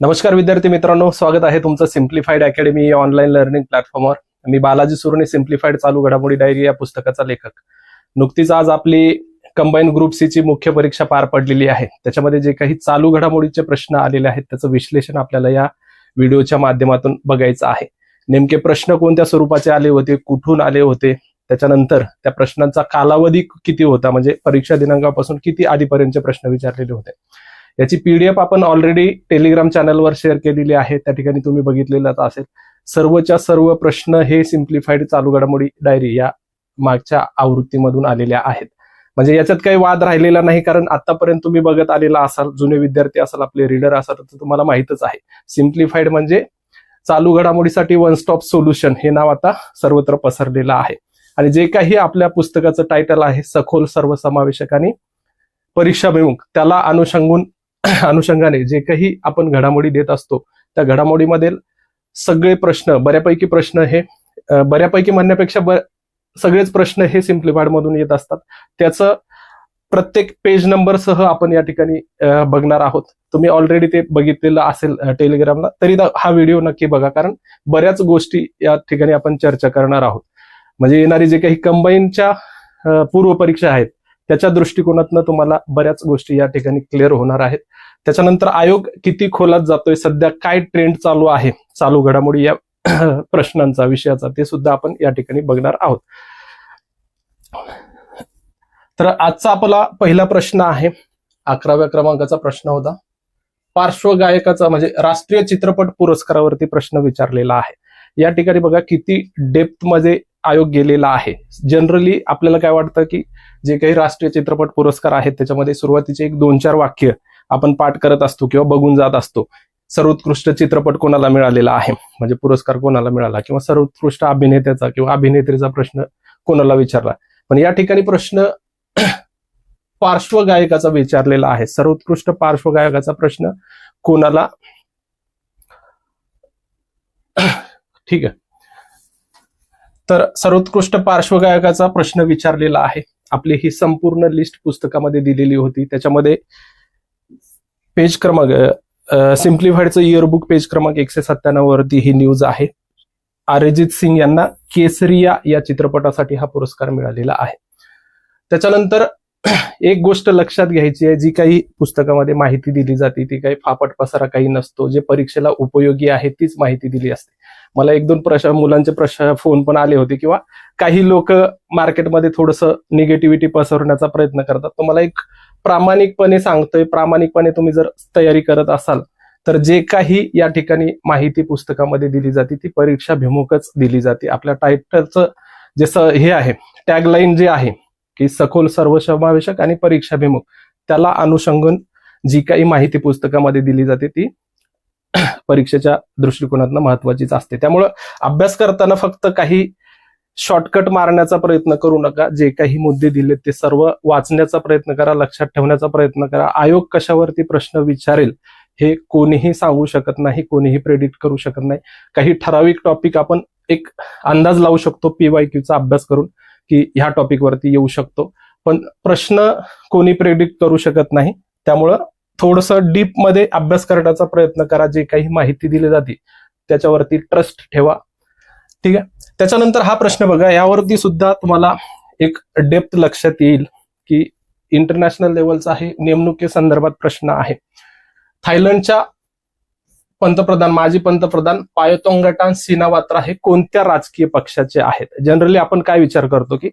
नमस्कार विद्यार्थी मित्रांनो स्वागत आहे तुमचं सिम्प्लिफाईड अकॅडमी या ऑनलाईन लर्निंग प्लॅटफॉर्मवर मी बालाजी सुरणे सिम्प्लिफाईड चालू घडामोडी डायरी या पुस्तकाचा लेखक. नुकतीच आज आपली कंबाईन ग्रुप सी ची मुख्य परीक्षा पार पडलेली आहे. त्याच्यामध्ये जे काही चालू घडामोडीचे प्रश्न आलेले आहेत त्याचं विश्लेषण आपल्याला या व्हिडिओच्या माध्यमातून बघायचं आहे. नेमके प्रश्न कोणत्या स्वरूपाचे आले होते कुठून आले होते त्याच्यानंतर त्या प्रश्नांचा कालावधी किती होता म्हणजे परीक्षा दिनांकापासून किती आधीपर्यंतचे प्रश्न विचारलेले होते. याची पीडीएफ आपण ऑलरेडी टेलिग्राम चॅनलवर शेअर केलेली आहे. त्या ठिकाणी तुम्ही बघितलेलाच असेल. सर्वच्या सर्व प्रश्न हे सिम्प्लिफाईड चालू घडामोडी डायरी या मागच्या आवृत्तीमधून आलेल्या आहेत. म्हणजे याच्यात काही वाद राहिलेला नाही कारण आतापर्यंत तुम्ही बघत आलेला असाल जुने विद्यार्थी असाल आपले रीडर असाल तर तुम्हाला माहितच आहे. सिम्प्लिफाईड म्हणजे चालू घडामोडीसाठी वन स्टॉप सोल्युशन हे नाव आता सर्वत्र पसरलेलं आहे. आणि जे काही आपल्या पुस्तकाचं टायटल आहे सखोल सर्वसमावेशक आणि परीक्षाभिमुख त्याला अनुषंगून अनुषंगाने जे काही आपण घडामोडी देत असतो त्या घडामोडीमध्ये सगळे प्रश्न बऱ्यापैकी प्रश्न हे बऱ्यापैकी म्हणण्यापेक्षा ब- सगळेच प्रश्न हे सिम्प्लिफाईड मधून येत असतात. त्याचं प्रत्येक पेज नंबर सह आपण या ठिकाणी बघणार आहोत. तुम्ही ऑलरेडी ते बघितलेलं असेल टेलिग्रामला तरी हा व्हिडिओ नक्की बघा कारण बऱ्याच गोष्टी या ठिकाणी आपण चर्चा करणार आहोत. म्हणजे येणारी जे काही कंबाईनच्या पूर्व परीक्षा आहेत त्याच्या दृष्टिकोनातनं तुम्हाला बऱ्याच गोष्टी या ठिकाणी क्लिअर होणार आहेत. त्याच्यानंतर आयोग किती खोलात जातोय सध्या काय ट्रेंड चालू आहे चालू घडामोडी या प्रश्नांचा विषयाचा ते सुद्धा आपण या ठिकाणी बघणार आहोत. तर आजचा आपला पहिला प्रश्न आहे अकराव्या क्रमांकाचा प्रश्न होता. पार्श्वगायकाचा म्हणजे राष्ट्रीय चित्रपट पुरस्कारावरती प्रश्न विचारलेला आहे. या ठिकाणी बघा किती डेप्थमध्ये आयोग गेलेला आहे. जनरली आपल्याला काय वाटतं की जे काही राष्ट्रीय चित्रपट पुरस्कार आहेत त्याच्यामध्ये सुरुवातीचे एक दोन चार वाक्य आपण पाठ करत असतो किंवा बघून जात असतो. सर्वोत्कृष्ट चित्रपट कोणाला मिळालेला आहे? म्हणजे पुरस्कार कोणाला मिळाला? किंवा सर्वोत्कृष्ट अभिनेत्याचा किंवा अभिनेत्रीचा प्रश्न कोणाला विचारला? पण या ठिकाणी प्रश्न पार्श्वगायकाचा विचारलेला आहे. सर्वोत्कृष्ट पार्श्वगायकाचा प्रश्न कोणाला? ठीक आहे. तर सर्वोत्कृष्ट पार्श्वगायकाचा प्रश्न विचारलेला आहे. आपली ही संपूर्ण लिस्ट पुस्तकामध्ये दिलेली होती. त्याच्यामध्ये पेज क्रमांक सिम्प्लिफाईडचं इयरबुक पेज क्रमांक एकशे सत्त्याण्णव वरती ही न्यूज आहे. अरिजित सिंग यांना केसरिया या चित्रपटासाठी हा पुरस्कार मिळालेला आहे. त्याच्यानंतर एक गोष्ट लक्षात घ्यायची आहे. जी काही पुस्तकामध्ये माहिती दिली जाते ती काही फापट पसारा काही नसतो. जे परीक्षेला उपयोगी आहे तीच माहिती दिली असते. मला एक दोन प्रश्न मुलांचे प्रश्न फोन पण आले होते किंवा काही लोक मार्केटमध्ये थोडंसं निगेटिव्हिटी पसरवण्याचा प्रयत्न करतात. तर मला एक प्रामाणिकपणे सांगतोय प्रामाणिकपणे तुम्ही जर तयारी करत असाल तर जे काही या ठिकाणी माहिती पुस्तकामध्ये दिली जाते ती परीक्षाभिमुखच दिली जाते. आपल्या टायटलचं जे स- हे आहे टॅगलाईन जे आहे की सखोल सर्वसमावेशक आणि परीक्षाभिमुख त्याला अनुषंगून जी काही माहिती पुस्तकामध्ये दिली जाते ती परीक्षेच्या दृष्टिकोनातनं महत्वाचीच असते. त्यामुळं अभ्यास करताना फक्त काही शॉर्टकट मारण्याचा प्रयत्न करू नका. जे काही मुद्दे दिलेत ते सर्व वाचण्याचा प्रयत्न करा लक्षात ठेवण्याचा प्रयत्न करा. आयोग कशावरती प्रश्न विचारेल हे कोणीही सांगू शकत नाही कोणीही प्रेडिक्ट करू शकत नाही. काही ठराविक टॉपिक आपण एक अंदाज लावू शकतो पीवाय क्यूचा अभ्यास करून की ह्या टॉपिकवरती येऊ शकतो. पण प्रश्न कोणी प्रेडिक्ट करू शकत नाही त्यामुळं थोडंसं डीपमध्ये अभ्यास करण्याचा प्रयत्न करा जे काही माहिती दिली जाते त्याच्यावरती ट्रस्ट ठेवा. ठीक आहे? त्याच्यानंतर हा प्रश्न बघा यावरती सुद्धा तुम्हाला एक डेप्थ लक्षात येईल की इंटरनॅशनल लेवलचा आहे नेमणुकीसंदर्भात प्रश्न आहे. थायलंडच्या पंतप्रधान माजी पंतप्रधान पायोतोंगटान सिनावात्रा हे कोणत्या राजकीय पक्षाचे आहेत? जनरली आपण काय विचार करतो की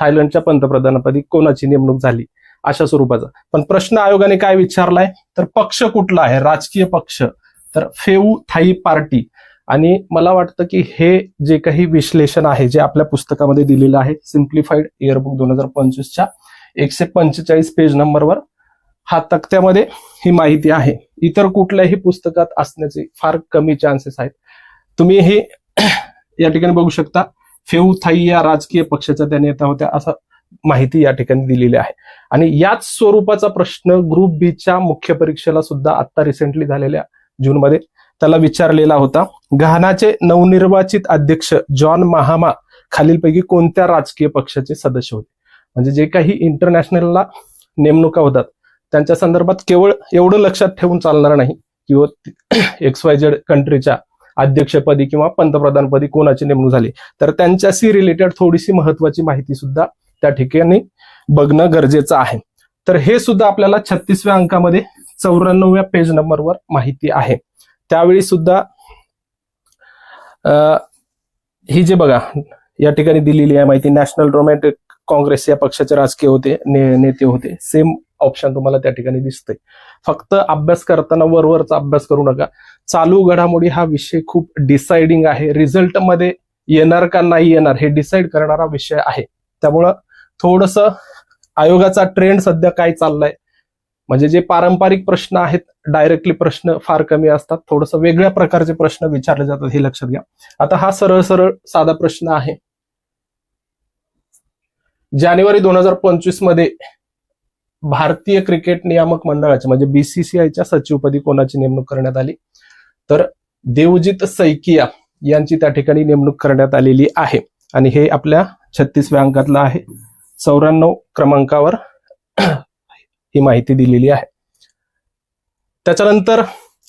थायलंडच्या पंतप्रधानपदी कोणाची नेमणूक झाली? अशा स्वरूपाचा. पण प्रश्न आयोगाने काय विचारलाय? तर पक्ष कुठला आहे? राजकीय पक्ष. तर फेऊ थाई पार्टी. आणि मला वाटतं की हे जे काही विश्लेषण आहे जे आपल्या पुस्तकामध्ये दिलेलं आहे सिम्प्लिफाईड इयरबुक दोन हजार पंचवीसच्या एकशे पंचेचाळीस पेज नंबरवर हा तक्त्यामध्ये ही माहिती आहे. इतर कुठल्याही पुस्तकात असण्याचे फार कमी चान्सेस आहेत. तुम्ही हे या ठिकाणी बघू शकता. फेऊ थाई या राजकीय पक्षाच्या त्या नेत्या होत्या. असं माहिती या ठिकाणी दिलेली आहे. आणि याच स्वरूपाचा प्रश्न ग्रुप बीच्या मुख्य परीक्षेला सुद्धा आता रिसेंटली झालेल्या जूनमध्ये त्याला विचारलेला होता. घानाचे नवनिर्वाचित अध्यक्ष जॉन महामा खालीलपैकी कोणत्या राजकीय पक्षाचे सदस्य होते? म्हणजे जे काही इंटरनॅशनलला नेमणुका होतात त्यांच्या संदर्भात केवळ एवढं लक्षात ठेवून चालणार नाही किंवा एक्स वाय झेड कंट्रीच्या अध्यक्षपदी किंवा पंतप्रधानपदी कोणाची नेमणूक झाली. तर त्यांच्याशी रिलेटेड थोडीशी महत्वाची माहिती सुद्धा त्या ठिकाणी बघणं गरजेचं आहे. तर हे सुद्धा आपल्याला छत्तीसव्या अंकामध्ये चौऱ्याण्णव्या पेज नंबरवर माहिती आहे. त्यावेळी सुद्धा ही जे बघा या ठिकाणी दिलेली आहे माहिती नॅशनल रोमॅटिक काँग्रेस या पक्षाचे राजकीय होते ने- नेते होते. सेम ऑप्शन तुम्हाला त्या ठिकाणी दिसतंय. फक्त अभ्यास करताना वरवरचा अभ्यास करू नका. चालू घडामोडी हा विषय खूप डिसाइडिंग आहे. रिझल्टमध्ये येणार का नाही येणार हे डिसाईड करणारा विषय आहे. त्यामुळं थोडस आयोगाचा ट्रेंड सध्या काय चाललाय? म्हणजे जे पारंपरिक प्रश्न आहेत डायरेक्टली प्रश्न फार कमी असतात. थोडस वेगळ्या प्रकारचे प्रश्न विचारले जातात हे लक्षात घ्या. आता हा सरळ सरळ साधा प्रश्न आहे. जानेवारी दोन हजार पंचवीसमध्ये भारतीय क्रिकेट नियामक मंडळाचे म्हणजे बीसीसीआयच्या सचिवपदी कोणाची नेमणूक करण्यात आली? तर देवजित सैकिया यांची त्या ठिकाणी नेमणूक करण्यात आलेली आहे. आणि हे आपल्या छत्तीसव्या अंकातलं आहे. चौऱ्याण्णव क्रमांकावर ही माहिती दिलेली आहे. त्याच्यानंतर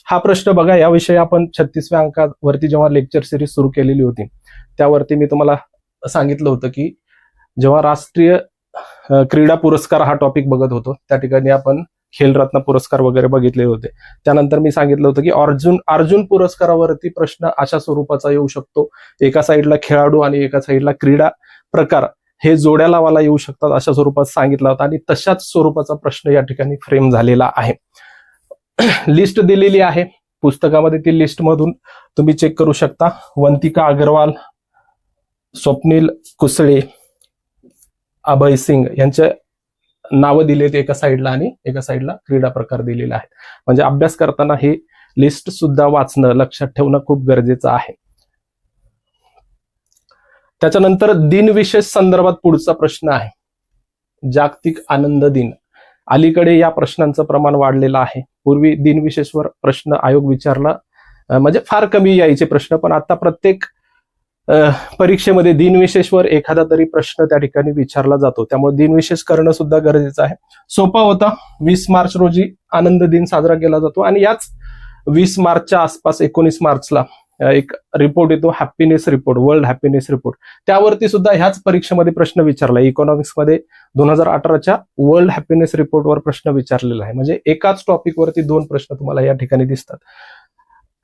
हा प्रश्न बघा याविषयी आपण छत्तीसव्या अंकावरती जेव्हा लेक्चर सिरीज सुरू केलेली होती त्यावरती मी तुम्हाला सांगितलं होतं की जेव्हा राष्ट्रीय क्रीडा पुरस्कार हा टॉपिक बघत होतो त्या ठिकाणी आपण खेलरत्न पुरस्कार वगैरे बघितले होते. त्यानंतर मी सांगितलं होतं की अर्जुन अर्जुन पुरस्कारावरती प्रश्न अशा स्वरूपाचा येऊ शकतो. एका साईडला खेळाडू आणि एका साईडला क्रीडा प्रकार. हे जोड्या लावायला येऊ शकतात अशा स्वरूपात सांगितला होता आणि तशाच स्वरूपाचा प्रश्न या ठिकाणी फ्रेम झालेला आहे. लिस्ट दिलेली आहे. पुस्तकामध्ये ती लिस्ट मधून तुम्ही चेक करू शकता. वंतिका अग्रवाल स्वप्नील कुसळे अभय सिंग यांचे नावं दिलेत एका साईडला आणि एका साईडला क्रीडा प्रकार दिलेला आहे. म्हणजे अभ्यास करताना हे लिस्ट सुद्धा वाचणं लक्षात ठेवणं खूप गरजेचं आहे. त्याच्यानंतर दिनविशेष संदर्भात पुढचा प्रश्न आहे. जागतिक आनंद दिन. अलीकडे या प्रश्नांचं प्रमाण वाढलेलं आहे. पूर्वी दिनविशेषवर प्रश्न आयोग विचारला म्हणजे फार कमी यायचे प्रश्न पण आता प्रत्येक परीक्षेमध्ये दिनविशेषवर एखादा तरी प्रश्न त्या ठिकाणी विचारला जातो. त्यामुळे दिनविशेष करणं सुद्धा गरजेचं आहे. सोपा होता. वीस मार्च रोजी आनंद दिन साजरा केला जातो. आणि याच वीस मार्चच्या आसपास एकोणीस मार्चला एक रिपोर्ट येतो happiness report world happiness report त्यावरती सुद्धा ह्याच परीक्षेमध्ये प्रश्न विचारला. इकॉनॉमिक्समध्ये दोन हजार अठराच्या वर्ल्ड हॅपीनेस रिपोर्टवर प्रश्न विचारलेला आहे. म्हणजे एकाच टॉपिकवरती दोन प्रश्न तुम्हाला या ठिकाणी दिसतात.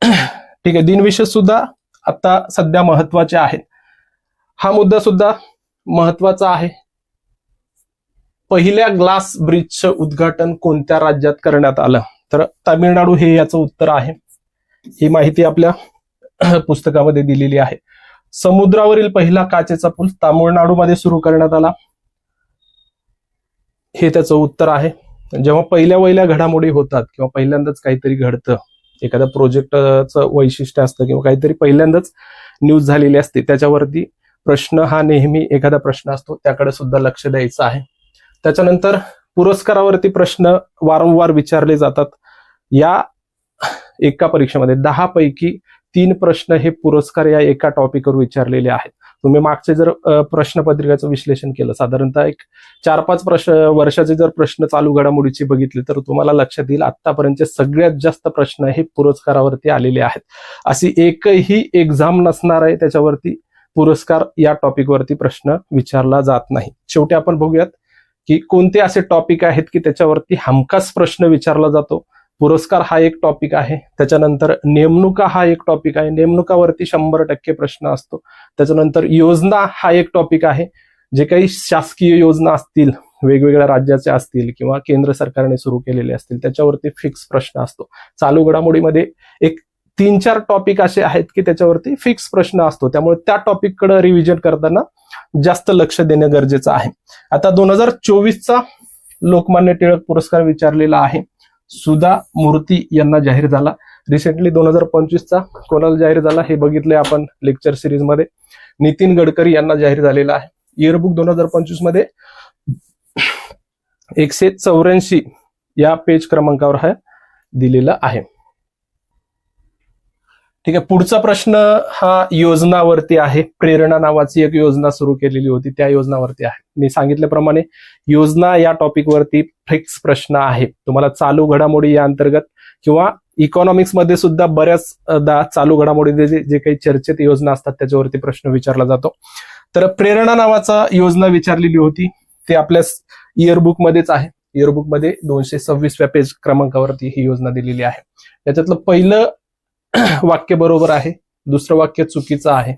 ठीक आहे दिनविशेष सुद्धा आता सध्या महत्त्वाचे आहेत. हा मुद्दा सुद्धा महत्त्वाचा आहे. पहिल्या ग्लास ब्रिजचं उद्घाटन कोणत्या राज्यात करण्यात आलं? तर तामिळनाडू हे याचं उत्तर आहे. ही माहिती आपल्या पुस्तकामध्ये दिलेली आहे. समुद्रावरील पहिला काचेचा पूल तामिळनाडूमध्ये सुरू करण्यात आला. हे त्याचं उत्तर आहे. जेव्हा पहिल्या वहिल्या घडामोडी होतात किंवा पहिल्यांदाच काहीतरी घडतं एखाद्या प्रोजेक्टचं वैशिष्ट्य असतं किंवा काहीतरी पहिल्यांदाच न्यूज झालेली असते त्याच्यावरती प्रश्न हा नेहमी एखादा प्रश्न असतो त्याकडे सुद्धा लक्ष द्यायचं आहे. त्याच्यानंतर पुरस्कारावरती प्रश्न वारंवार विचारले जातात. या एका परीक्षेमध्ये दहा पैकी तीन प्रश्न हे पुरस्कार या एका टॉपिकवर विचारलेले आहेत. तुम्ही मागचे जर अ, प्रश्नपत्रिकाचं विश्लेषण केलं साधारणतः एक चार पाच प्रश्न वर्षाचे जर प्रश्न चालू घडामोडीचे बघितले तर तुम्हाला लक्षात येईल आतापर्यंतचे सगळ्यात जास्त प्रश्न हे पुरस्कारावरती आलेले आहेत. अशी एकही एक्झाम नसणार आहे त्याच्यावरती पुरस्कार या टॉपिकवरती प्रश्न विचारला जात नाही. शेवटी आपण बघूयात की कोणते असे टॉपिक आहेत की त्याच्यावरती हमखास प्रश्न विचारला जातो? पुरस्कार हा एक टॉपिक आहे. त्याच्यानंतर नेमणुका हा एक टॉपिक आहे. नेमणुकावरती शंभर टक्के प्रश्न असतो. त्याच्यानंतर योजना हा एक टॉपिक आहे. जे काही शासकीय योजना असतील वेगवेगळ्या राज्याच्या असतील किंवा केंद्र सरकारने सुरू केलेले असतील त्याच्यावरती फिक्स प्रश्न असतो. चालू घडामोडीमध्ये एक तीन चार टॉपिक असे आहेत की त्याच्यावरती फिक्स प्रश्न असतो. त्यामुळे त्या टॉपिककडे रिव्हिजन करताना जास्त लक्ष देणं गरजेचं आहे. आता दोन हजार चोवीसचा लोकमान्य टिळक पुरस्कार विचारलेला आहे. सुधा मूर्ती यांना जाहीर झाला. रिसेंटली दोन हजार पंचवीसचा कोणाला जाहीर झाला हे बघितलंय आपण लेक्चर सिरीजमध्ये नितीन गडकरी यांना जाहीर झालेला आहे. इयरबुक दोन हजार पंचवीसमध्ये एकशे चौऱ्याऐंशी या पेज क्रमांकावर हा दिलेला आहे. ठीक आहे पुढचा प्रश्न हा योजनावरती आहे. प्रेरणा नावाची एक योजना सुरू केलेली होती त्या योजनावरती आहे. मी सांगितल्याप्रमाणे योजना या टॉपिकवरती फिक्स प्रश्न आहे. तुम्हाला चालू घडामोडी या अंतर्गत किंवा इकॉनॉमिक्समध्ये सुद्धा बऱ्याचदा चालू घडामोडी जे जे काही चर्चेत योजना असतात त्याच्यावरती प्रश्न विचारला जातो. तर प्रेरणा नावाचा योजना विचारलेली होती ते आपल्या इयरबुक मध्येच आहे. इयरबुकमध्ये दोनशे सव्वीसव्या पेज क्रमांकावरती ही योजना दिलेली आहे. त्याच्यातलं पहिलं वाक्य बरोबर आहे दुसरं वाक्य चुकीचं आहे.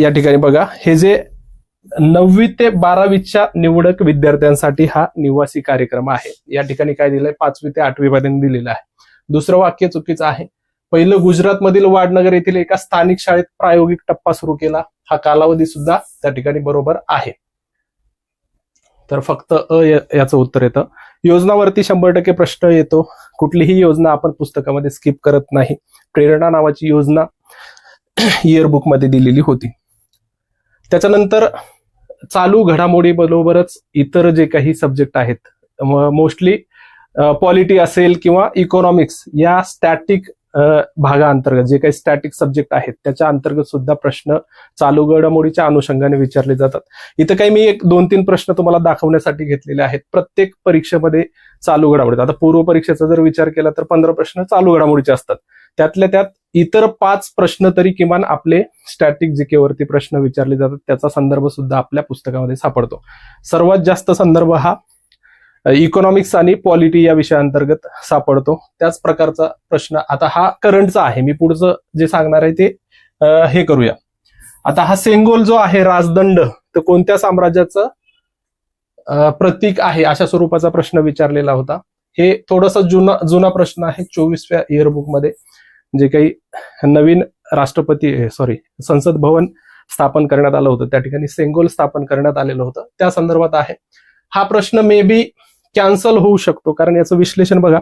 या ठिकाणी बघा हे जे नववी ते बारावीच्या निवडक विद्यार्थ्यांसाठी हा निवासी कार्यक्रम आहे. या ठिकाणी काय दिलंय? पाचवी ते आठवी पर्यंत दिलेलं आहे. दुसरं वाक्य चुकीचं आहे. पहिलं गुजरातमधील वाडनगर येथील एका स्थानिक शाळेत प्रायोगिक टप्पा सुरू केला. हा कालावधी सुद्धा त्या ठिकाणी बरोबर आहे. तर फक्त अ याचं उत्तर येतं. योजनावरती शंभर टक्के प्रश्न येतो. कुठलीही योजना आपण पुस्तकामध्ये स्किप करत नाही. प्रेरणा नावाची योजना इयरबुकमध्ये दिलेली होती. त्याच्यानंतर चालू घडामोडी बरोबरच इतर जे काही सब्जेक्ट आहेत मोस्टली पॉलिटी असेल किंवा इकॉनॉमिक्स या स्टॅटिक भागाअंतर्गत जे काही स्टॅटिक सब्जेक्ट आहेत त्याच्या अंतर्गत सुद्धा प्रश्न चालू घडामोडीच्या अनुषंगाने विचारले जातात. इथं काही मी एक दोन तीन प्रश्न तुम्हाला दाखवण्यासाठी घेतलेले आहेत. प्रत्येक परीक्षेमध्ये चालू घडामोडी. आता पूर्व परीक्षेचा जर विचार केला तर पंधरा प्रश्न चालू घडामोडीचे असतात. त्यातल्या त्यात इतर पाच प्रश्न तरी किमान आपले स्टॅटिक जीकेवरती प्रश्न विचारले जातात. त्याचा संदर्भ सुद्धा आपल्या पुस्तकामध्ये सापडतो. सर्वात जास्त संदर्भ हा इकॉनॉमिक्स आणि पॉलिटी या विषयाअंतर्गत सापडतो. त्याच प्रकारचा प्रश्न आता हा करंटचा आहे. मी पुढचं जे सांगणार आहे ते हे करूया. आता हा सेंगोल जो आहे राजदंड तर कोणत्या साम्राज्याचं प्रतीक आहे अशा स्वरूपाचा प्रश्न विचारलेला होता. हे थोडासा जुना जुना प्रश्न आहे चोवीसव्या इयरबुकमध्ये. जे काही नवीन राष्ट्रपती सॉरी संसद भवन स्थापन करण्यात आलं होतं. त्या ठिकाणी सेंगोल स्थापन करण्यात आलेलं होतं. त्या संदर्भात आहे. हा प्रश्न मे बी कॅन्सल होऊ शकतो. कारण याचं विश्लेषण बघा.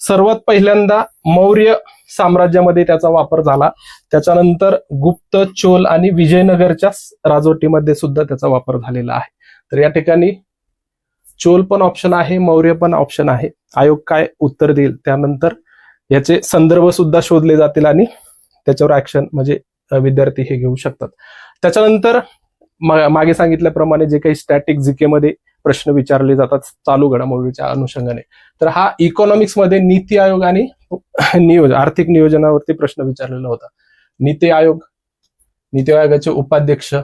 सर्वात पहिल्यांदा मौर्य साम्राज्यामध्ये त्याचा वापर झाला. त्याच्यानंतर गुप्त चोल आणि विजयनगरच्या राजवटीमध्ये सुद्धा त्याचा वापर झालेला आहे. तर या ठिकाणी चोल पण ऑप्शन आहे मौर्य पण ऑप्शन आहे. आयोग काय उत्तर देईल? त्यानंतर याचे संदर्भ सुद्धा शोधले जातील आणि त्याच्यावर ऍक्शन म्हणजे विद्यार्थी हे घेऊ शकतात. त्याच्यानंतर मागे सांगितल्याप्रमाणे जे काही स्टॅटिक जीके मध्ये प्रश्न विचारले जातात चालू घडामोडीच्या अनुषंगाने. तर हा इकॉनॉमिक्समध्ये नीती आयोग आणि नियोजन आर्थिक नियोजनावरती प्रश्न विचारलेला होता. नीती आयोग नीती आयोगाचे उपाध्यक्ष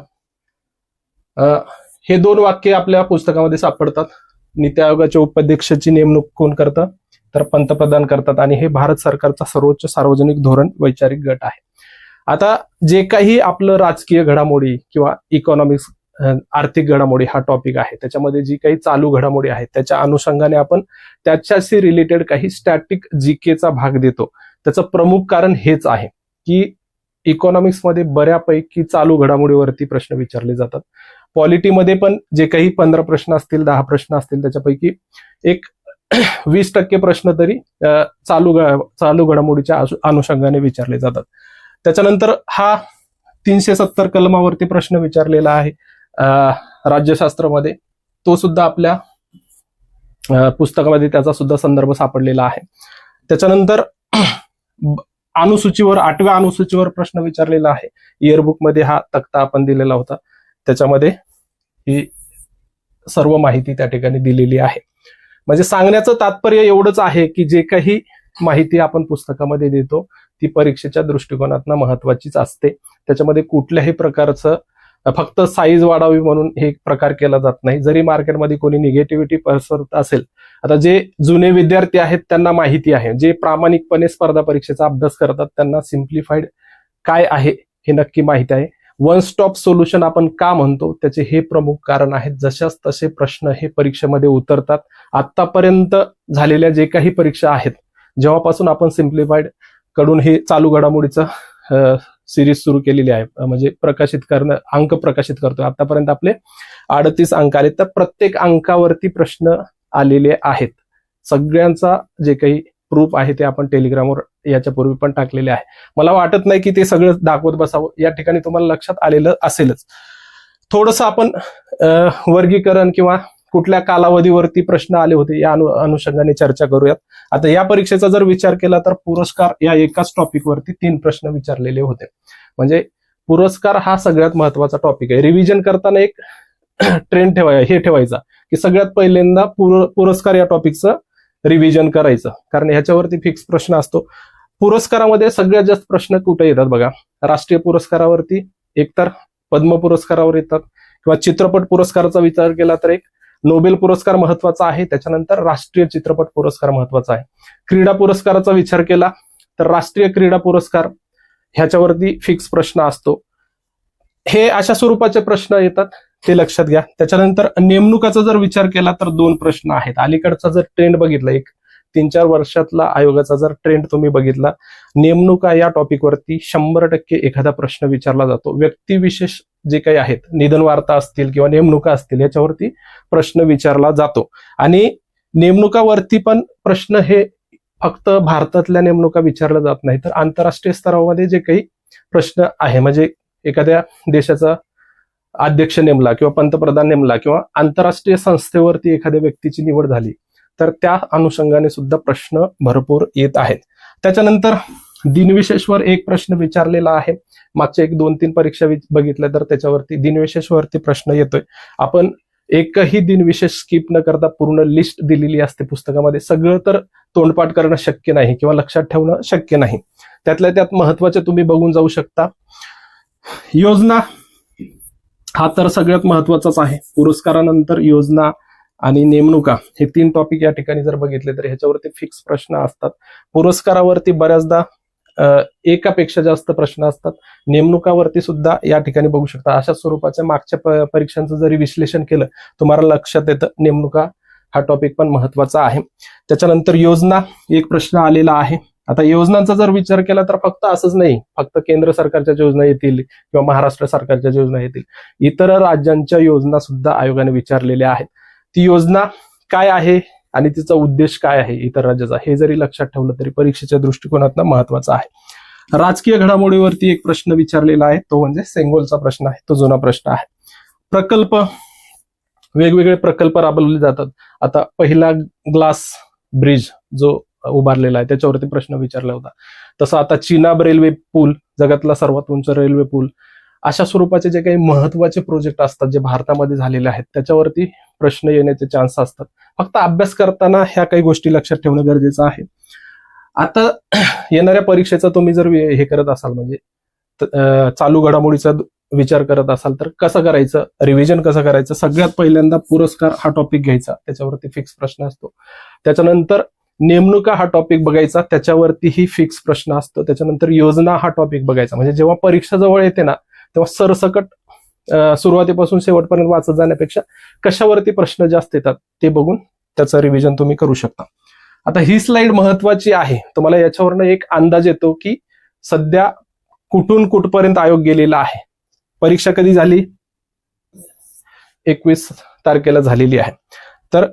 हे दोन वाक्य आपल्या पुस्तकामध्ये सापडतात. नीती आयोगाच्या उपाध्यक्षाची नेमणूक कोण करतं? तर पंतप्रधान करतात आणि हे भारत सरकारचा सर्वोच्च सार्वजनिक धोरण वैचारिक गट आहे. आता जे काही आपलं राजकीय घडामोडी किंवा इकॉनॉमिक्स आर्थिक घडामोडी हा टॉपिक आहे. त्याच्यामध्ये जी काही चालू घडामोडी आहेत त्याच्या अनुषंगाने आपण त्याच्याशी रिलेटेड काही स्टॅटिक जीकेचा भाग देतो. त्याचं प्रमुख कारण हेच आहे की इकॉनॉमिक्समध्ये बऱ्यापैकी चालू घडामोडीवरती प्रश्न विचारले जातात. पॉलिटीमध्ये पण जे काही पंधरा प्रश्न असतील दहा प्रश्न असतील त्याच्यापैकी एक वीस टक्के प्रश्न तरी चालू चालू घडामोडीच्या अनुषंगाने विचारले जातात. त्याच्यानंतर हा तीनशे सत्तर कलमावरती प्रश्न विचारलेला आहे राज्यशास्त्रामध्ये. तो सुद्धा आपल्या पुस्तकामध्ये त्याचा सुद्धा संदर्भ सापडलेला आहे. त्याच्यानंतर अनुसूचीवर आठव्या अनुसूचीवर प्रश्न विचारलेला आहे. इयरबुकमध्ये हा तक्ता आपण दिलेला होता. त्याच्यामध्ये ही सर्व माहिती त्या ठिकाणी दिलेली आहे. म्हणजे सांगण्याचं तात्पर्य एवढंच आहे की जे काही माहिती आपण पुस्तकामध्ये देतो ती परीक्षेच्या दृष्टिकोनातनं महत्वाचीच असते. त्याच्यामध्ये कुठल्याही प्रकारचं फक्त साईज वाढावी म्हणून हे प्रकार केला जात नाही. जरी मार्केटमध्ये कोणी निगेटिव्हिटी पसरत असेल आता जे जुने विद्यार्थी आहेत त्यांना माहिती आहे. जे प्रामाणिकपणे स्पर्धा परीक्षेचा अभ्यास करतात त्यांना सिम्प्लिफाईड काय आहे हे नक्की माहिती आहे. वन स्टॉप सोल्युशन आपण का म्हणतो? त्याचे हे प्रमुख कारण आहेत. जशाच तसे प्रश्न हे परीक्षेमध्ये उतरतात. आतापर्यंत झालेल्या जे काही परीक्षा आहेत जेव्हापासून आपण सिम्प्लिफाईड कडून हे चालू घडामोडीचं सिरीज सुरू केलेली आहे. म्हणजे प्रकाशित करणं अंक प्रकाशित करतोय. आतापर्यंत आपले अडतीस अंक आले. तर प्रत्येक अंकावरती प्रश्न आलेले आहेत. सगळ्यांचा जे काही प्रूफ आहे ते आपण टेलिग्रामवर याच्यापूर्वी पण टाकलेले आहे. मला वाटत नाही की ते सगळं दाखवत बसावं. या ठिकाणी तुम्हाला लक्षात आलेलं असेलच. थोडस आपण वर्गीकरण किंवा कुठल्या कालावधीवरती प्रश्न आले होते या अनु अनुषंगाने चर्चा करूयात. आता या परीक्षेचा जर विचार केला तर पुरस्कार या एकाच टॉपिकवरती तीन प्रश्न विचारलेले होते. म्हणजे पुरस्कार हा सगळ्यात महत्त्वाचा टॉपिक आहे. रिव्हिजन करताना एक ट्रेंड ठेवाय हे ठेवायचा की सगळ्यात पहिल्यांदा पुर- पुरस्कार या टॉपिकचं रिव्हिजन करायचं. कारण ह्याच्यावरती फिक्स प्रश्न असतो. पुरस्कारामध्ये सगळ्यात जास्त प्रश्न कुठे येतात बघा? राष्ट्रीय पुरस्कारावरती एकतर पद्म पुरस्कारावर येतात किंवा चित्रपट पुरस्काराचा विचार केला तर एक नोबेल पुरस्कार महत्त्वाचा आहे. त्याच्यानंतर राष्ट्रीय चित्रपट पुरस्कार महत्त्वाचा आहे. क्रीडा पुरस्काराचा विचार केला तर राष्ट्रीय क्रीडा पुरस्कार ह्याच्यावरती फिक्स प्रश्न असतो. हे अशा स्वरूपाचे प्रश्न येतात ते लक्षात घ्या. त्याच्यानंतर नेमणुकाचा जर विचार केला तर दोन प्रश्न आहेत. अलीकडचा जर ट्रेंड बघितला एक तीन चार वर्षातला आयोगाचा जर ट्रेंड तुम्ही बघितला नेमणुका या टॉपिकवरती शंभर टक्के एखादा प्रश्न विचारला जातो. व्यक्तिविशेष जे काही आहेत निधन वार्ता असतील किंवा नेमणुका असतील याच्यावरती प्रश्न विचारला जातो. आणि नेमणुकावरती पण प्रश्न हे फक्त भारतातल्या नेमणुका विचारल्या जात नाही तर आंतरराष्ट्रीय स्तरामध्ये जे काही प्रश्न आहे म्हणजे एखाद्या देशाचा अध्यक्ष नेमला किंवा पंतप्रधान नेमला किंवा आंतरराष्ट्रीय संस्थेवरती एखाद्या व्यक्तीची निवड झाली तर त्या अनुषंगाने सुद्धा प्रश्न भरपूर येत आहेत. त्याच्यानंतर दिनविशेषवर एक प्रश्न विचारलेला आहे. मागच्या एक दोन तीन परीक्षा बघितल्या तर त्याच्यावरती दिनविशेषवरती प्रश्न येतोय. आपण एकही दिनविशेष स्किप न करता पूर्ण लिस्ट दिलेली असते पुस्तकामध्ये. सगळं तर तोंडपाठ करणं शक्य नाही किंवा लक्षात ठेवणं शक्य नाही. त्यातल्या त्यात महत्त्वाचे तुम्ही बघून जाऊ शकता. योजना हा तर सगळ्यात महत्वाचाच आहे. पुरस्कारानंतर योजना आणि नेमणुका हे तीन टॉपिक या ठिकाणी जर बघितले तर ह्याच्यावरती फिक्स प्रश्न असतात. पुरस्कारावरती बऱ्याचदा एकापेक्षा जास्त प्रश्न असतात. नेमणुकावरती सुद्धा या ठिकाणी बघू शकता. अशा स्वरूपाच्या मागच्या परीक्षांचं जरी विश्लेषण केलं तुम्हाला लक्षात येतं नेमणुका हा टॉपिक पण महत्त्वाचा आहे. त्याच्यानंतर योजना एक प्रश्न आलेला आहे. आता योजनांचा जर विचार केला तर फक्त असंच नाही. फक्त केंद्र सरकारच्या योजना येतील किंवा महाराष्ट्र सरकारच्या योजना येतील. इतर राज्यांच्या योजना सुद्धा आयोगाने विचारलेल्या आहेत. ती योजना काय आहे? आणि तिचा उद्देश काय आहे इतर राज्याचा हे जरी लक्षात ठेवलं तरी परीक्षेच्या दृष्टिकोनातून महत्वाचं आहे. राजकीय घडामोडीवरती एक प्रश्न विचारलेला आहे. तो म्हणजे सेंगोलचा प्रश्न आहे. तो जुना प्रश्न आहे. प्रकल्प वेगवेगळे प्रकल्प राबवले जातात. आता पहिला ग्लास ब्रिज जो उभारलेला आहे त्याच्यावरती प्रश्न विचारला होता. तसं आता चिनाब रेल्वे पूल जगातला सर्वात उंच रेल्वे पूल अशा स्वरूपाचे जे काही महत्त्वाचे प्रोजेक्ट असतात जे भारतामध्ये झालेले आहेत त्याच्यावरती प्रश्न येण्याचे चान्स असतात. फक्त अभ्यास करताना ह्या काही गोष्टी लक्षात ठेवणं गरजेचं आहे. आता येणाऱ्या परीक्षेचा तुम्ही जर हे करत असाल म्हणजे चालू घडामोडीचा विचार करत असाल तर कसं करायचं? रिव्हिजन कसं करायचं? सगळ्यात पहिल्यांदा पुरस्कार हा टॉपिक घ्यायचा. त्याच्यावरती फिक्स प्रश्न असतो. त्याच्यानंतर नेमणुका हा टॉपिक बघायचा. त्याच्यावरतीही फिक्स प्रश्न असतो. त्याच्यानंतर योजना हा टॉपिक बघायचा. म्हणजे जेव्हा परीक्षा जवळ येते ना तेव्हा सरसकट सुरुवातीपासून शेवटपर्यंत वाचत जाण्यापेक्षा कशावरती प्रश्न जास्त येतात ते बघून त्याचं रिव्हिजन तुम्ही करू शकता. आता ही स्लाइड महत्वाची आहे. तुम्हाला याच्यावरनं एक अंदाज येतो की सध्या कुठून कुठपर्यंत आयोग गेलेला आहे. परीक्षा कधी झाली? एकवीस तारखेला झालेली आहे. तर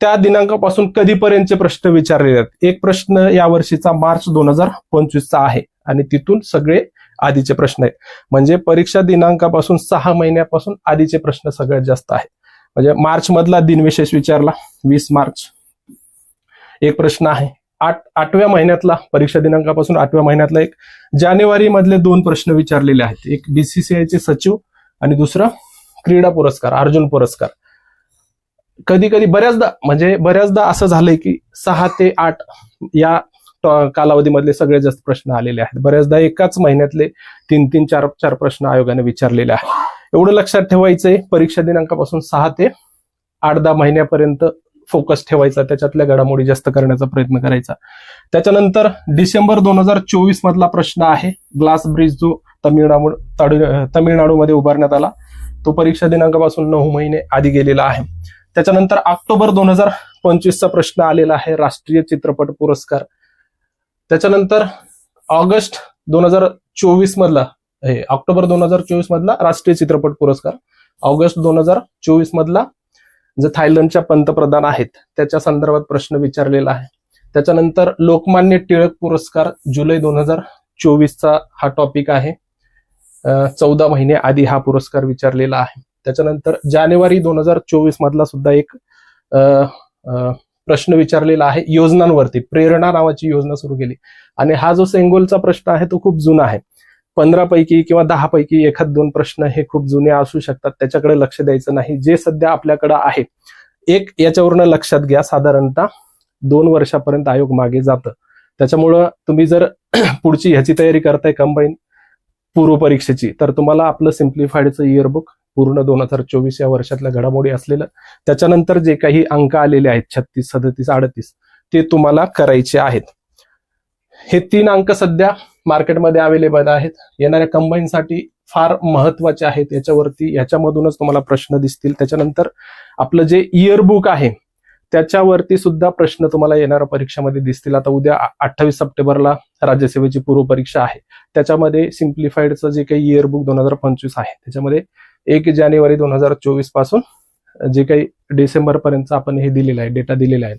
त्या दिनांकापासून कधीपर्यंतचे प्रश्न विचारले आहेत? एक प्रश्न या वर्षीचा मार्च दोन हजार पंचवीसचा आहे. आणि तिथून सगळे आधीचे प्रश्न आहेत. म्हणजे परीक्षा दिनांकापासून सहा महिन्यापासून आधीचे प्रश्न सगळ्यात जास्त आहेत. म्हणजे मार्च मधला दिनविशेष विचारला. वीस मार्च. एक प्रश्न आहे. आठ आठव्या महिन्यातला परीक्षा दिनांकापासून आठव्या महिन्यातला एक. जानेवारी मधले दोन प्रश्न विचारलेले आहेत. एक बीसीसीआयचे सचिव आणि दुसरा क्रीडा पुरस्कार अर्जुन पुरस्कार. कधी कधी बऱ्याचदा म्हणजे बऱ्याचदा असं झालंय की सहा ते आठ या कालावधीमधले सगळ्यात जास्त प्रश्न आलेले आहेत. बऱ्याचदा एकाच महिन्यातले तीन तीन चार चार प्रश्न आयोगाने विचारलेले आहेत. एवढं लक्षात ठेवायचंय परीक्षा दिनांकापासून सहा ते आठ दहा महिन्यापर्यंत फोकस ठेवायचा त्याच्यातल्या घडामोडी जास्त करण्याचा प्रयत्न करायचा. त्याच्यानंतर डिसेंबर दोन हजार चोवीस मधला प्रश्न आहे ग्लास ब्रिज जो तमिळनाडू तमिळनाडूमध्ये उभारण्यात आला तो परीक्षा दिनांकापासून नऊ महिने आधी गेलेला आहे. त्याच्यानंतर ऑक्टोबर दोन हजार पंचवीसचा प्रश्न आलेला आहे राष्ट्रीय चित्रपट पुरस्कार. त्याच्यानंतर ऑगस्ट दोन हजार चोवीस मधला हे ऑक्टोबर दोन हजार चोवीस मधला राष्ट्रीय चित्रपट पुरस्कार. ऑगस्ट दोन हजार चोवीस मधला जे थायलंडच्या पंतप्रधान आहेत त्याच्या संदर्भात प्रश्न विचारलेला आहे. त्याच्यानंतर लोकमान्य टिळक पुरस्कार जुलै दोन हजार चोवीसचा हा टॉपिक आहे. चौदा महिने आधी हा पुरस्कार विचारलेला आहे. त्याच्यानंतर जानेवारी दोन हजार चोवीस मधला सुद्धा एक प्रश्न विचारलेला आहे योजनांवरती. प्रेरणा नावाची योजना सुरू केली. आणि हा जो सेंगोलचा प्रश्न आहे तो खूप जुना आहे. पंधरा पैकी किंवा दहा पैकी एखाद दोन प्रश्न हे खूप जुने असू शकतात. त्याच्याकडे लक्ष द्यायचं नाही. जे सध्या आपल्याकडे आहे एक याच्यावरनं लक्षात घ्या. साधारणतः दोन वर्षापर्यंत आयोग मागे जातं. त्याच्यामुळं तुम्ही जर पुढची ह्याची तयारी करताय कंबाईन पूर्व परीक्षेची तर तुम्हाला आपलं सिम्प्लिफाईडचं इयरबुक पूर्ण दोन हजार चोवीस या वर्षातल्या घडामोडी असलेलं. त्याच्यानंतर जे काही अंक आलेले आहेत छत्तीस सदतीस अडतीस ते तुम्हाला करायचे आहेत. हे तीन अंक सध्या मार्केटमध्ये अवेलेबल आहेत. येणाऱ्या कंबाईनसाठी फार महत्त्वाचे आहेत. याच्यावरती याच्यामधूनच तुम्हाला प्रश्न दिसतील. त्याच्यानंतर आपलं जे इयरबुक आहे त्याच्यावरती सुद्धा प्रश्न तुम्हाला येणाऱ्या परीक्षेमध्ये दिसतील. आता उद्या अठ्ठावीस सप्टेंबरला राज्यसेवेची पूर्व परीक्षा आहे. त्याच्यामध्ये सिम्प्लिफाईडचं जे काही इयरबुक दोन हजार पंचवीस आहे त्याच्यामध्ये एक जानेवारी दोन हजार चोवीसपासून जे काही डिसेंबर पर्यंत आपण हे दिलेलं आहे डेटा दिलेला आहे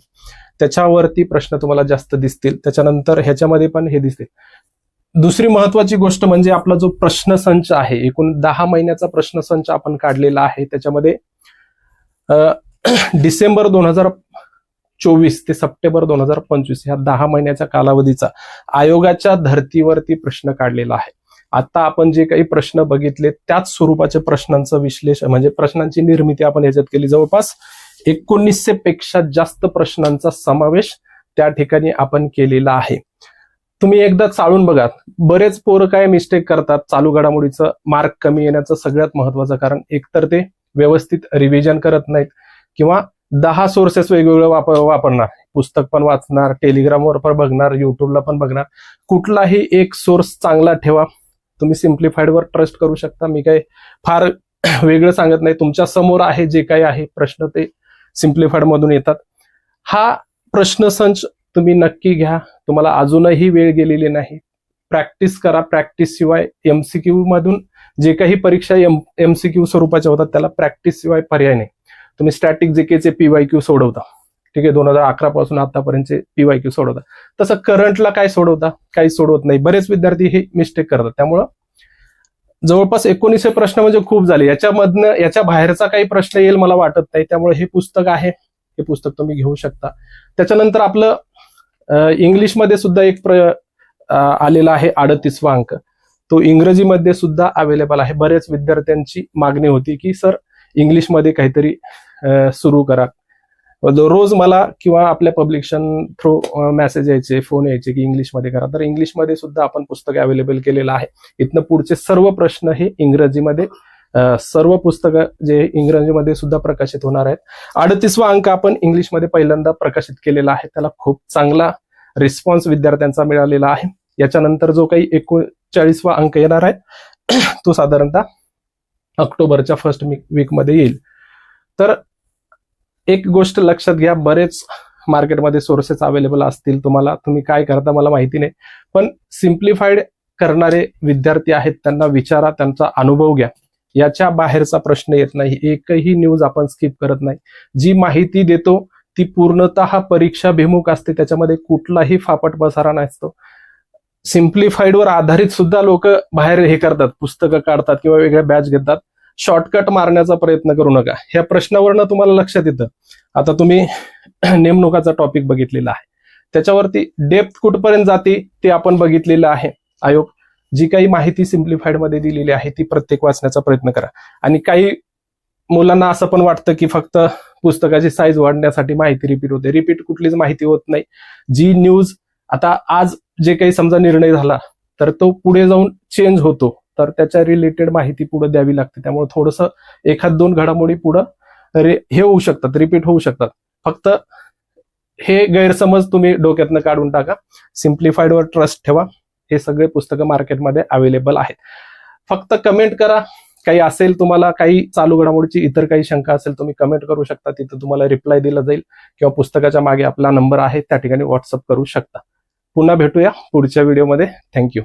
त्याच्यावरती प्रश्न तुम्हाला जास्त दिसतील. त्याच्यानंतर ह्याच्यामध्ये पण हे दिसतील. दुसरी महत्वाची गोष्ट म्हणजे आपला जो प्रश्न संच आहे एकूण दहा महिन्याचा प्रश्नसंच आपण काढलेला आहे त्याच्यामध्ये डिसेंबर दोन हजार चोवीस ते सप्टेंबर दोन हजार पंचवीस ह्या दहा महिन्याच्या कालावधीचा आयोगाच्या धर्तीवरती प्रश्न काढलेला आहे. आता आपण जे काही प्रश्न बघितले त्याच स्वरूपाच्या प्रश्नांचं विश्लेषण म्हणजे प्रश्नांची निर्मिती आपण याच्यात केली. जवळपास एकोणीसशे पेक्षा जास्त प्रश्नांचा समावेश त्या ठिकाणी आपण केलेला आहे. तुम्ही एकदा चालून बघा. बरेच पोरं काय मिस्टेक करतात? चालू घडामोडीचं मार्क कमी येण्याचं सगळ्यात महत्वाचं कारण एकतर ते व्यवस्थित रिव्हिजन करत नाहीत किंवा दहा सोर्सेस वेगवेगळे वापर वापरणार. पुस्तक पण वाचणार टेलिग्रामवर पण बघणार युट्यूबला पण बघणार. कुठलाही एक सोर्स चांगला ठेवा. तुम्ही सिम्प्लिफाईडवर ट्रस्ट करू शकता. मी काही फार वेगळं सांगत नाही. तुमच्यासमोर आहे जे काही आहे प्रश्न ते सिम्प्लिफाईड मधून येतात. हा प्रश्नसंच तुम्ही नक्की घ्या. तुम्हाला अजूनही वेळ गेलेली नाही. प्रॅक्टिस करा. प्रॅक्टिस शिवाय एमसीक्यू मधून जे काही परीक्षा एम एमसीक्यू स्वरूपाच्या होतात त्याला प्रॅक्टिस शिवाय पर्याय नाही. तुम्ही स्टॅटिक जेकेचे पीवाय क्यू सोडवता. ठीक आहे दोन हजार अकरा पासून आतापर्यंतचे पीवाय क्यू सोडवता तसं करंटला काय सोडवता? काही सोडवत नाही. बरेच विद्यार्थी हे मिस्टेक करतात. त्यामुळं जवळपास एकोणीसशे प्रश्न म्हणजे खूप झाले. याच्यामधनं याच्या बाहेरचा काही प्रश्न येईल मला वाटत नाही. त्यामुळे हे पुस्तक आहे. हे पुस्तक तुम्ही घेऊ शकता. त्याच्यानंतर आपलं इंग्लिशमध्ये सुद्धा एक प्र आलेला आहे अडतीसवा अंक तो इंग्रजीमध्ये सुद्धा अवेलेबल आहे. बरेच विद्यार्थ्यांची मागणी होती की सर इंग्लिशमध्ये काहीतरी सुरू करा. रोज मला किंवा आपल्या पब्लिकेशन थ्रू मेसेज यायचे फोन यायचे की इंग्लिशमध्ये करा. तर इंग्लिशमध्ये सुद्धा आपण पुस्तक अवेलेबल केलेलं आहे. इथनं पुढचे सर्व प्रश्न हे इंग्रजीमध्ये सर्व पुस्तकं जे इंग्रजीमध्ये सुद्धा प्रकाशित होणार आहेत. अडतीसवा अंक आपण इंग्लिशमध्ये पहिल्यांदा प्रकाशित केलेला आहे. त्याला खूप चांगला रिस्पॉन्स विद्यार्थ्यांचा मिळालेला आहे. याच्यानंतर जो काही एकोणचाळीसवा अंक येणार आहे तो साधारणतः ऑक्टोबरच्या फर्स्ट वीकमध्ये येईल. तर एक गोष्ट लक्षात घ्या बरेच मार्केटमध्ये सोर्सेस अवेलेबल असतील तुम्हाला. तुम्ही काय करता मला माहिती नाही. पण सिम्प्लिफाईड करणारे विद्यार्थी आहेत त्यांना विचारा त्यांचा अनुभव घ्या. याच्या बाहेरचा प्रश्न येत नाही. एकही न्यूज आपण स्किप करत नाही. जी माहिती देतो ती पूर्णतः परीक्षाभिमुख असते. त्याच्यामध्ये कुठलाही फापट पसारा नसतो. सिम्प्लिफाईडवर आधारित सुद्धा लोक बाहेर हे करतात. पुस्तकं काढतात किंवा वेगळ्या बॅच घेतात. शॉर्टकट मारण्याचा प्रयत्न करू नका. ह्या प्रश्नावरनं तुम्हाला लक्षात येतं आता तुम्ही नेमणुकाचा टॉपिक बघितलेला आहे. त्याच्यावरती डेप्थ कुठपर्यंत जाते ते आपण बघितलेलं आहे. आयोग जी काही माहिती सिम्प्लिफाईडमध्ये दिलेली आहे ती प्रत्येक वाचण्याचा प्रयत्न करा. आणि काही मुलांना असं पण वाटतं की फक्त पुस्तकाची साईज वाढण्यासाठी माहिती रिपीट होते. रिपीट कुठलीच माहिती होत नाही. जी न्यूज आता आज जे काही समजा निर्णय झाला तर तो पुढे जाऊन चेंज होतो. तर त्याच्या रिलेटेड माहिती पुढे द्यावी लागते. त्यामुळे थोडंसं एखाद दोन घडामोडी पुढं रे हे होऊ शकतात रिपीट होऊ शकतात. फक्त हे गैरसमज तुम्ही डोक्यातनं काढून टाका. सिम्प्लिफाईडवर ट्रस्ट ठेवा. हे सगळे पुस्तकं मार्केटमध्ये अवेलेबल आहेत. फक्त कमेंट करा. काही असेल तुम्हाला काही चालू घडामोडीची इतर काही शंका असेल तुम्ही कमेंट करू शकता. तिथं तुम्हाला रिप्लाय दिला जाईल किंवा पुस्तकाच्या मागे आपला नंबर आहे. त्या ठिकाणी व्हॉट्सअप करू शकता. पुन्हा भेटूया पुढच्या व्हिडिओमध्ये थँक्यू